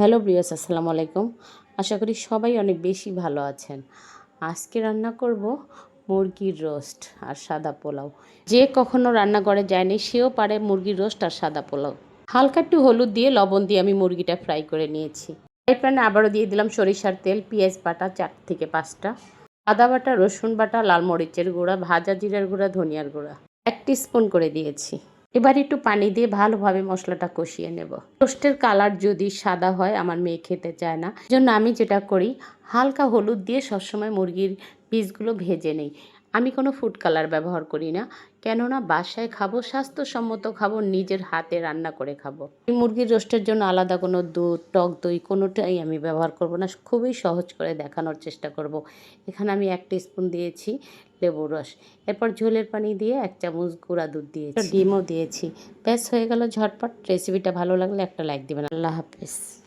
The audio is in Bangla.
হ্যালো ব্রিয়াস আসসালামু আলাইকুম। আশা করি সবাই অনেক বেশি ভালো আছেন। আজকে রান্না করব মুরগির রোস্ট আর সাদা পোলাও। যে কখনো রান্না করে যায়নি, সেও পারে মুরগির রোস্ট আর সাদা পোলাও। হালকা একটু হলুদ দিয়ে, লবণ দিয়ে আমি মুরগিটা ফ্রাই করে নিয়েছি। ফ্রাই প্যানে আবারও দিয়ে দিলাম সরিষার তেল, পেঁয়াজ বাটা চার থেকে পাঁচটা, আদা বাটা, রসুন বাটা, লাল মরিচের গুঁড়া, ভাজা জিরার গুঁড়া, ধনিয়ার গুঁড়া। এক স্পুন করে দিয়েছি। এবার একটু পানি দিয়ে ভালোভাবে মশলাটা কষিয়ে নেব। টোস্টের কালার যদি সাদা হয়, আমার মেয়ে খেতে চায় না। জন্য আমি যেটা করি, হালকা হলুদ দিয়ে সবসময় মুরগির পিসগুলো ভেজে নেই। আমি কোনো ফুড কালার ব্যবহার করি না। কেননা বাসায় খাব, স্বাস্থ্যসম্মত খাব, নিজের হাতে রান্না করে খাব। এই মুরগির রোস্টের জন্য আলাদা কোনো দুধ, টক দই কোনোটাই আমি ব্যবহার করব না। খুবই সহজ করে দেখানোর চেষ্টা করব। এখানে আমি এক স্পুন দিয়েছি লেবুর রস। এরপর ঝোলের পানি দিয়ে এক চামচ গুঁড়া দুধ দিয়েছি। ডিমও দিয়েছি। ব্যাস, হয়ে গেল ঝটপট। রেসিপিটা ভালো লাগলে একটা লাইক দিবেন। আল্লাহ হাফেজ।